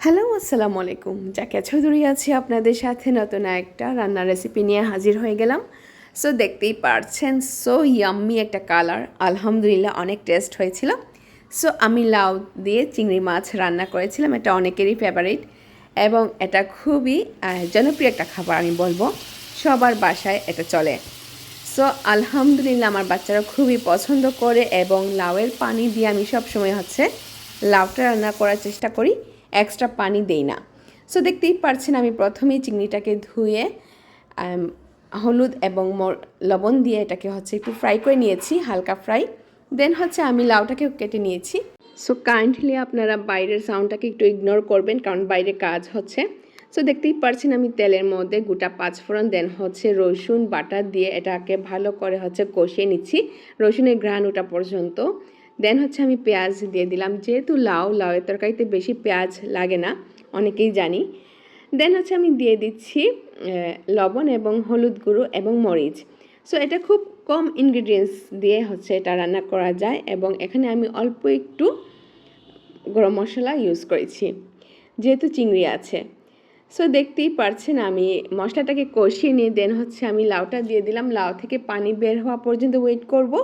Hello, আসসালামু আলাইকুম। জাকিয়া চৌধুরী আছি আপনাদের সাথে। নতুন একটা রান্নার রেসিপি নিয়ে হাজির হয়ে গেলাম। সো দেখতেই পারছেন সো ইয়াম্মি একটা কালার আলহামদুলিল্লাহ অনেক টেস্ট হয়েছিল। সো আমি লাউ দিয়ে চিংড়ি মাছ রান্না করেছিলাম। এটা অনেকেরই ফেভারিট এবং এটা খুবই জনপ্রিয় একটা খাবার আমি বলব। সবার বাসায় এটা চলে। সো আলহামদুলিল্লাহ আমার বাচ্চারা খুবই পছন্দ করে এবং লাউয়ের পানি দিয়ে আমি সবসময় হচ্ছে লাউটা রান্না করার চেষ্টা করি। এক্সট্রা পানি দেই না। সো দেখতেই পারছেন আমি প্রথমেই চিংড়িটাকে ধুয়ে হলুদ এবং লবণ দিয়ে এটাকে হচ্ছে একটু ফ্রাই করে নিয়েছি, হালকা ফ্রাই দেন হচ্ছে আমি লাউটাকেও কেটে নিয়েছি। সো কাইন্ডলি আপনারা বাইরের সাউন্ডটাকে একটু ইগনোর করবেন, কারণ বাইরে কাজ হচ্ছে। সো দেখতেই পারছেন আমি তেলের মধ্যে গোটা পাঁচফোড়ন দেন হচ্ছে রসুন বাটা দিয়ে এটাকে ভালো করে হচ্ছে কষিয়ে নিচ্ছি, রসুনের গ্রান ওটা পর্যন্ত। দেন হচ্ছে আমি পেঁয়াজ দিয়ে দিলাম। যেহেতু লাউ, লাউয়ের তরকারিতে বেশি পেঁয়াজ লাগে না, অনেকেই জানি। দেন হচ্ছে আমি দিয়ে দিচ্ছি লবণ এবং হলুদ গুঁড়ো এবং মরিচ। সো এটা খুব কম ইনগ্রিডিয়েন্টস দিয়ে হচ্ছে এটা রান্না করা যায় এবং এখানে আমি অল্প একটু গরম মশলা ইউজ করেছি, যেহেতু চিংড়ি আছে। সো দেখতেই পারছেন আমি মশলাটাকে কষিয়ে নিয়ে দেন হচ্ছে আমি লাউটা দিয়ে দিলাম। লাউ থেকে পানি বের হওয়া পর্যন্ত ওয়েট করব।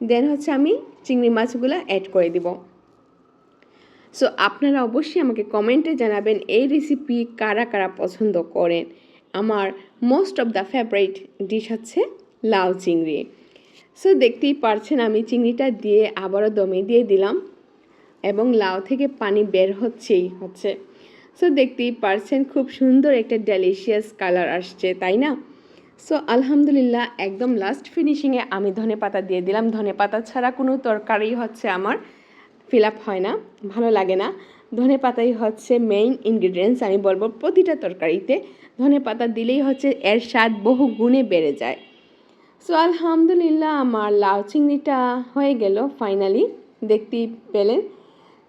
দেন হচ্ছে আমি চিংড়ি মাছগুলো অ্যাড করে দিব। সো আপনারা অবশ্যই আমাকে কমেন্টে জানাবেন এই রেসিপি কারা কারা পছন্দ করেন। আমার most of the favourite dish হচ্ছে লাউ চিংড়ি। সো দেখতেই পারছেন আমি চিংড়িটা দিয়ে আবারও দমে দিয়ে দিলাম এবং লাউ থেকে পানি বের হচ্ছেই হচ্ছে। সো দেখতেই পারছেন খুব সুন্দর একটা ডেলিশিয়াস কালার আসছে, তাই না? সো আলহামদুলিল্লাহ একদম লাস্ট ফিনিশিংয়ে আমি ধনে পাতা দিয়ে দিলাম। ধনে পাতা ছাড়া কোনো তরকারি হচ্ছে আমার ফিল আপ হয় না, ভালো লাগে না। ধনে পাতাই হচ্ছে মেইন ইনগ্রিডিয়েন্টস আমি বলব প্রতিটা তরকারিতে। ধনে পাতা দিলেই হচ্ছে এর স্বাদ বহু গুণে বেড়ে যায়। সো আলহামদুলিল্লাহ আমার লাউ চিংড়িটা হয়ে গেল ফাইনালি দেখতেই পেলেন।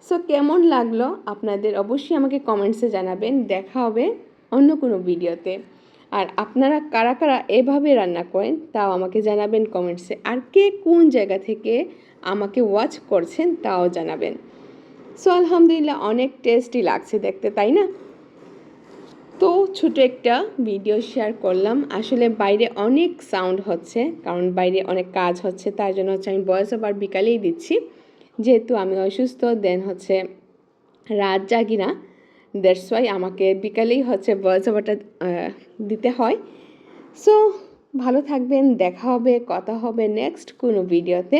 সো কেমন লাগল? আপনাদের অবশ্যই আমাকে কমেন্টসে জানাবেন। দেখা হবে অন্য কোনো ভিডিওতে আর আপনারা কারা কারা এভাবে রান্না করেন তাও আমাকে জানাবেন কমেন্টসে। আর কে কোন জায়গা থেকে আমাকে ওয়াচ করছেন তাও জানাবেন। সো আলহামদুলিল্লাহ অনেক টেস্টি লাগছে দেখতে, তাই না? তো ছোট একটা ভিডিও শেয়ার করলাম। আসলে বাইরে অনেক সাউন্ড হচ্ছে, কারণ বাইরে অনেক কাজ হচ্ছে, তার জন্য হচ্ছে আমি বয়স আবার বিকালেই দিচ্ছি। যেহেতু আমি অসুস্থ দেন হচ্ছে রাত জাগি না। দ্যাটস ওয়াই আমাকে বিকালেই হচ্ছে ভয়েস ওভারটা দিতে হয়। সো ভালো থাকবেন, দেখা হবে, কথা হবে নেক্সট কোনো ভিডিওতে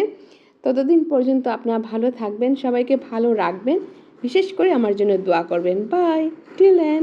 ততদিন পর্যন্ত আপনারা ভালো থাকবেন, সবাইকে ভালো রাখবেন। বিশেষ করে আমার জন্য দোয়া করবেন। By till then